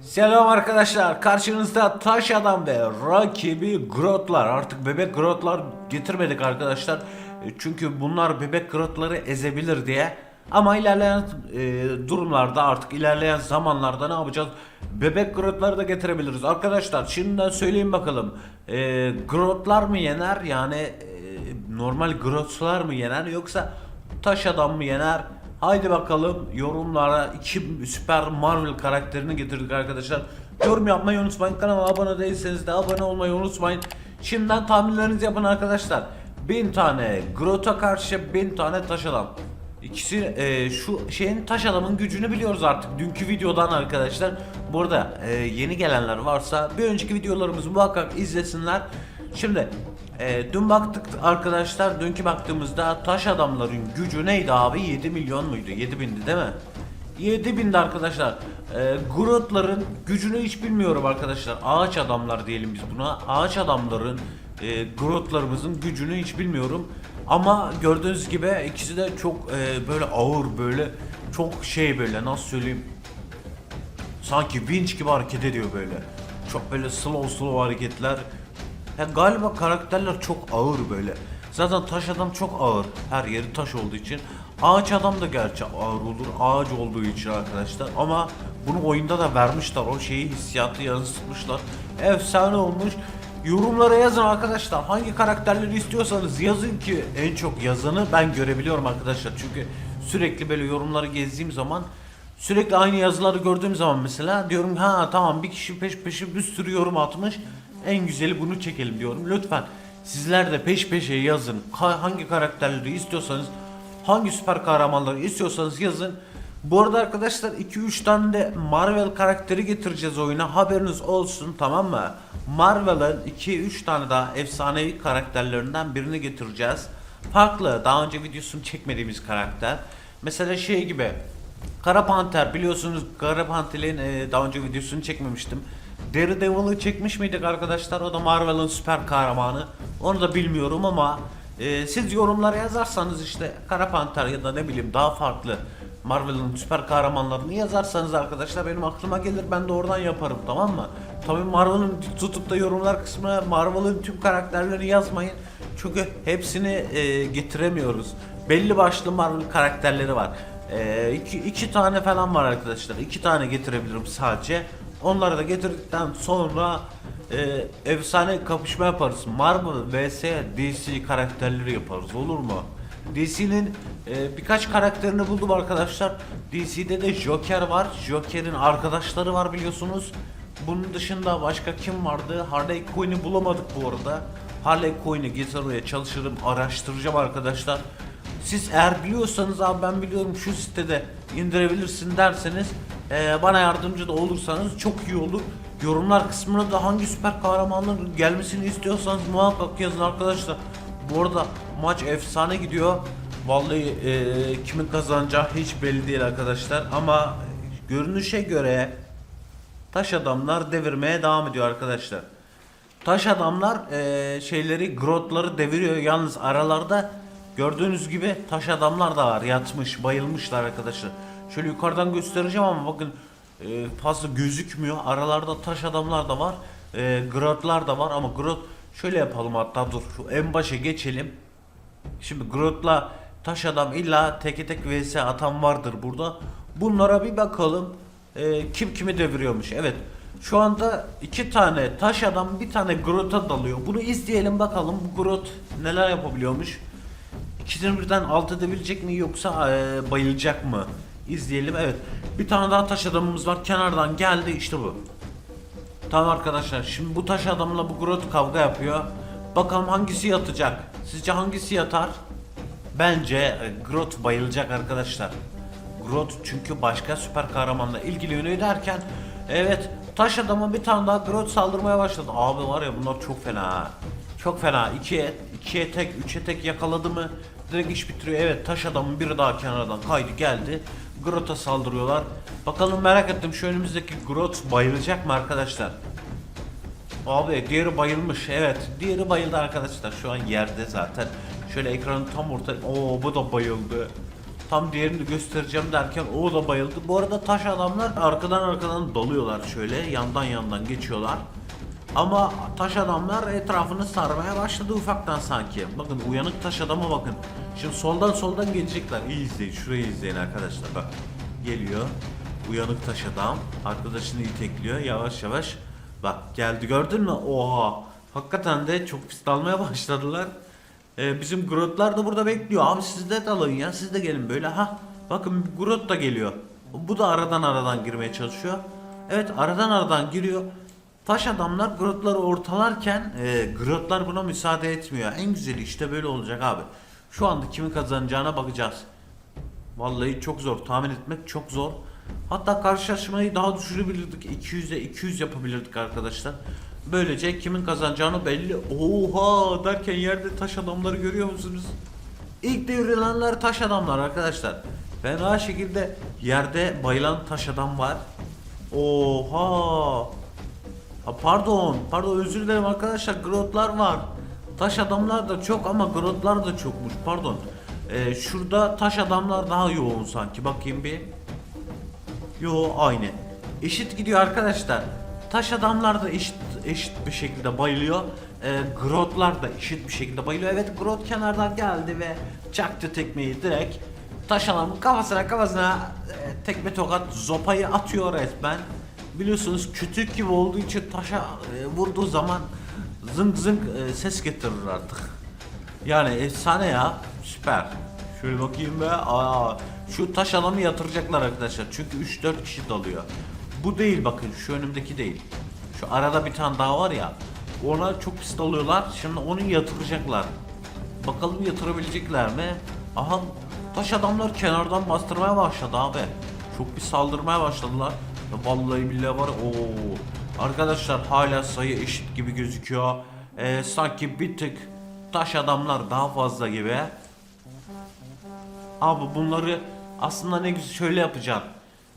Selam arkadaşlar. Karşınızda Taş Adam ve rakibi Grotlar. Artık bebek Grotlar getirmedik arkadaşlar. E, Çünkü bunlar bebek Grotları ezebilir diye. Ama ilerleyen e, durumlarda artık ilerleyen zamanlarda ne yapacağız? Bebek Grotları da getirebiliriz. Arkadaşlar şimdiden söyleyeyim bakalım. E, Grotlar mı yener? Yani e, normal Grotlar mı yener yoksa Taş Adam mı yener? Haydi bakalım yorumlara iki süper Marvel karakterini getirdik arkadaşlar. Yorum yapmayı unutmayın. Kanala abone değilseniz de abone olmayı unutmayın. Şimdiden tahminlerinizi yapın arkadaşlar. 1000 tane Groot'a karşı 1000 tane taş adam. İkisi e, şu şeyin taş adamın gücünü biliyoruz artık. Dünkü videodan arkadaşlar. Burada e, yeni gelenler varsa bir önceki videolarımızı muhakkak izlesinler. Şimdi e, dün baktık arkadaşlar dünkü baktığımızda taş adamların gücü neydi abi 7 milyon muydu 7 bindi değil mi? 7 bindi arkadaşlar. E, Groot'ların gücünü hiç bilmiyorum arkadaşlar. Ağaç adamlar diyelim biz buna. Ağaç adamların e, Groot'larımızın gücünü hiç bilmiyorum. Ama gördüğünüz gibi ikisi de çok e, böyle ağır böyle çok şey böyle nasıl söyleyeyim sanki vinç gibi hareket ediyor böyle. Çok böyle slow slow hareketler. Ya galiba karakterler çok ağır böyle. Zaten taş adam çok ağır. Her yeri taş olduğu için. Ağaç adam da gerçi ağır olur. Ağaç olduğu için arkadaşlar. Ama bunu oyunda da vermişler. O şeyi hissiyatı yansıtmışlar. Efsane olmuş. Yorumlara yazın arkadaşlar. Hangi karakterleri istiyorsanız yazın ki en çok yazanı ben görebiliyorum arkadaşlar. Çünkü sürekli böyle yorumları gezdiğim zaman Sürekli aynı yazıları gördüğüm zaman mesela diyorum ha tamam bir kişi peş peşe bir sürü yorum atmış. En güzeli bunu çekelim diyorum. Lütfen sizler de peş peşe yazın. Ka- hangi karakterleri istiyorsanız, hangi süper kahramanları istiyorsanız yazın. Bu arada arkadaşlar 2-3 tane de Marvel karakteri getireceğiz oyuna. Haberiniz olsun tamam mı? Marvel'ın 2-3 tane daha efsanevi karakterlerinden birini getireceğiz. Farklı, daha önce videosunu çekmediğimiz karakter. Mesela şey gibi Kara Panter biliyorsunuz Kara Panter'in e, daha önce videosunu çekmemiştim. Daredevil'ı çekmiş miydik arkadaşlar? O da Marvel'ın süper kahramanı. Onu da bilmiyorum ama e, siz yorumlara yazarsanız işte Kara Panter ya da ne bileyim daha farklı Marvel'ın süper kahramanlarını yazarsanız arkadaşlar benim aklıma gelir ben de oradan yaparım tamam mı? Tabii Marvel'ın tutup da yorumlar kısmına Marvel'ın tüm karakterlerini yazmayın. Çünkü hepsini e, getiremiyoruz. Belli başlı Marvel karakterleri var. Ee, iki, iki tane falan var arkadaşlar. İki tane getirebilirim sadece. Onları da getirdikten sonra e, efsane kapışma yaparız. Marvel vs DC karakterleri yaparız olur mu? DC'nin e, birkaç karakterini buldum arkadaşlar. DC'de de Joker var. Joker'in arkadaşları var biliyorsunuz. Bunun dışında başka kim vardı? Harley Quinn'i bulamadık bu arada. Harley Quinn'i getirmeye çalışırım, araştıracağım arkadaşlar. Siz eğer biliyorsanız abi ben biliyorum şu sitede indirebilirsin derseniz eee, bana yardımcı da olursanız çok iyi olur. Yorumlar kısmına da hangi süper kahramanların gelmesini istiyorsanız muhakkak yazın arkadaşlar. Bu arada maç efsane gidiyor. Vallahi eee, kimin kazanacağı hiç belli değil arkadaşlar ama görünüşe göre taş adamlar devirmeye devam ediyor arkadaşlar. Taş adamlar eee, şeyleri grotları deviriyor. Yalnız aralarda gördüğünüz gibi taş adamlar da var. Yatmış, bayılmışlar arkadaşlar. Şöyle yukarıdan göstereceğim ama bakın eee, fazla gözükmüyor. Aralarda taş adamlar da var. Eee grotlar da var ama grot şöyle yapalım hatta dur şu en başa geçelim. Şimdi Groot'la taş adam illa teke tek vs atan vardır burada. Bunlara bir bakalım. Ee, kim kimi deviriyormuş. Evet. Şu anda iki tane taş adam bir tane Groot'a dalıyor. Bunu izleyelim bakalım bu Groot neler yapabiliyormuş. İkisini birden alt edebilecek mi yoksa ee, bayılacak mı? İzleyelim. Evet. Bir tane daha taş adamımız var. Kenardan geldi işte bu. Tamam arkadaşlar şimdi bu taş adamla bu Groot kavga yapıyor. Bakalım hangisi yatacak? Sizce hangisi yatar? Bence e, Groot bayılacak arkadaşlar. Groot çünkü başka süper kahramanla ilgileniyor derken evet taş adamın bir tane daha Groot saldırmaya başladı. Abi var ya bunlar çok fena. Çok fena. İkiye, ikiye tek, üçe tek yakaladı mı direkt iş bitiriyor. Evet taş adamın biri daha kenardan kaydı geldi. Groot'a saldırıyorlar. Bakalım merak ettim şu önümüzdeki Groot bayılacak mı arkadaşlar? Abi diğeri bayılmış. Evet, diğeri bayıldı arkadaşlar. Şu an yerde zaten. Şöyle ekranın tam orta. Oo bu da bayıldı. Tam diğerini göstereceğim derken o da bayıldı. Bu arada taş adamlar arkadan arkadan dalıyorlar şöyle yandan yandan geçiyorlar. Ama taş adamlar etrafını sarmaya başladı ufaktan sanki. Bakın uyanık taş adama bakın. Şimdi soldan soldan gelecekler. İyi izleyin. Şurayı izleyin arkadaşlar. Bak geliyor. Uyanık taş adam. Arkadaşını itekliyor yavaş yavaş. Bak geldi gördün mü? Oha. Hakikaten de çok pis dalmaya başladılar. Ee, bizim Grotlar da burada bekliyor. Abi siz de dalın ya. Siz de gelin böyle. Ha bakın Grot da geliyor. Bu da aradan aradan girmeye çalışıyor. Evet aradan aradan giriyor. Taş adamlar grotları ortalarken e, grotlar buna müsaade etmiyor. En güzeli işte böyle olacak abi. Şu anda kimin kazanacağına bakacağız. Vallahi çok zor. Tahmin etmek çok zor. Hatta karşılaşmayı daha düşürebilirdik. 200'e 200 yapabilirdik arkadaşlar. Böylece kimin kazanacağını belli. Oha derken yerde taş adamları görüyor musunuz? İlk devrilenler taş adamlar arkadaşlar. Fena şekilde yerde bayılan taş adam var. Oha. Ha, pardon, pardon özür dilerim arkadaşlar. Grotlar var. Taş adamlar da çok ama grotlar da çokmuş. Pardon. Ee, şurada taş adamlar daha yoğun sanki. Bakayım bir. Yo aynı. Eşit gidiyor arkadaşlar. Taş adamlar da eşit eşit bir şekilde bayılıyor. Ee, grotlar da eşit bir şekilde bayılıyor. Evet grot kenardan geldi ve çaktı tekmeyi direkt. Taş adamın kafasına kafasına e, tekme tokat zopayı atıyor resmen. Biliyorsunuz kütük gibi olduğu için taşa e, vurduğu zaman zınk zınk e, ses getirir artık. Yani efsane ya. Süper. Şöyle bakayım be. Aa, şu taş adamı yatıracaklar arkadaşlar. Çünkü 3-4 kişi dalıyor. Bu değil bakın. Şu önümdeki değil. Şu arada bir tane daha var ya. Ona çok pis dalıyorlar. Şimdi onu yatıracaklar. Bakalım yatırabilecekler mi? Aha taş adamlar kenardan bastırmaya başladı abi. Çok bir saldırmaya başladılar. Vallahi billahi var. Oo. Arkadaşlar hala sayı eşit gibi gözüküyor. Ee, sanki bir tık taş adamlar daha fazla gibi. Abi bunları aslında ne güzel şöyle yapacaksın.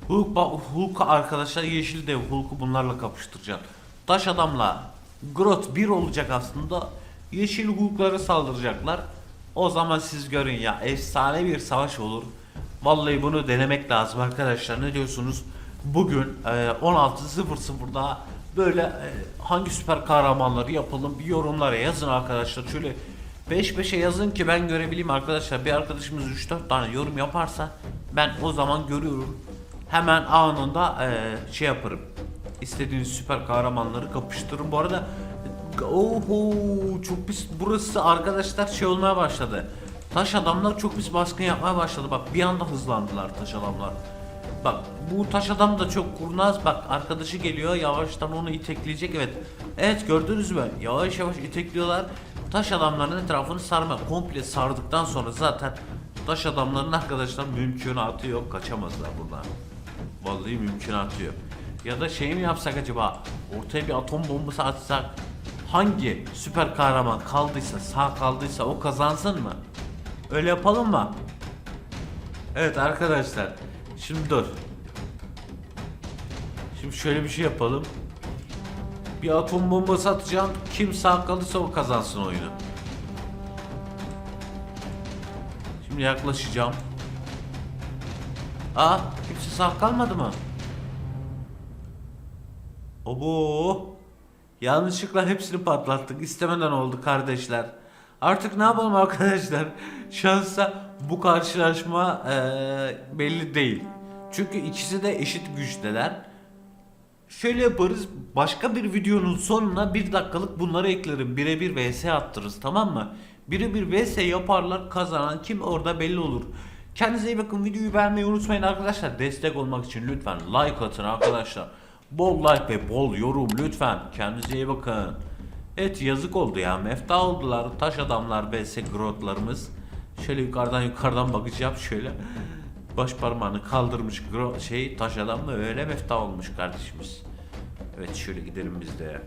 Hulk, Hulk arkadaşlar yeşil dev Hulk'u bunlarla kapıştıracaksın. Taş adamla Grot bir olacak aslında. Yeşil Hulk'lara saldıracaklar. O zaman siz görün ya efsane bir savaş olur. Vallahi bunu denemek lazım arkadaşlar. Ne diyorsunuz? Bugün e, 16.00'da böyle e, hangi süper kahramanları yapalım bir yorumlara yazın arkadaşlar. Şöyle 5 5'e yazın ki ben görebileyim arkadaşlar. Bir arkadaşımız 3-4 tane yorum yaparsa ben o zaman görüyorum. Hemen anında e, şey yaparım. İstediğiniz süper kahramanları kapıştırın. Bu arada oho çok pis burası arkadaşlar şey olmaya başladı. Taş adamlar çok pis baskın yapmaya başladı. Bak bir anda hızlandılar taş adamlar. Bak bu taş adam da çok kurnaz. Bak arkadaşı geliyor yavaştan onu itekleyecek. Evet. Evet gördünüz mü? Yavaş yavaş itekliyorlar. Taş adamların etrafını sarma. Komple sardıktan sonra zaten taş adamların arkadaşlar mümkünatı yok. Kaçamazlar buradan. Vallahi mümkünatı yok. Ya da şey mi yapsak acaba? Ortaya bir atom bombası atsak hangi süper kahraman kaldıysa sağ kaldıysa o kazansın mı? Öyle yapalım mı? Evet arkadaşlar. Şimdi dur. Şimdi şöyle bir şey yapalım. Bir atom bombası atacağım. Kim sağ kalırsa o kazansın oyunu. Şimdi yaklaşacağım. Aa, kimse sağ kalmadı mı? Obo. Yanlışlıkla hepsini patlattık. İstemeden oldu kardeşler. Artık ne yapalım arkadaşlar? Şansa bu karşılaşma eee, belli değil. Çünkü ikisi de eşit güçteler. Şöyle yaparız. Başka bir videonun sonuna bir dakikalık bunları eklerim. Birebir vs attırırız tamam mı? Birebir vs yaparlar kazanan kim orada belli olur. Kendinize iyi bakın. Videoyu beğenmeyi unutmayın arkadaşlar. Destek olmak için lütfen like atın arkadaşlar. Bol like ve bol yorum lütfen. Kendinize iyi bakın. Evet yazık oldu ya. Mefta oldular. Taş adamlar vs grotlarımız. Şöyle yukarıdan yukarıdan bakacağım şöyle. Baş parmağını kaldırmış şey taş adam da öyle mefta olmuş kardeşimiz. Evet şöyle gidelim biz de.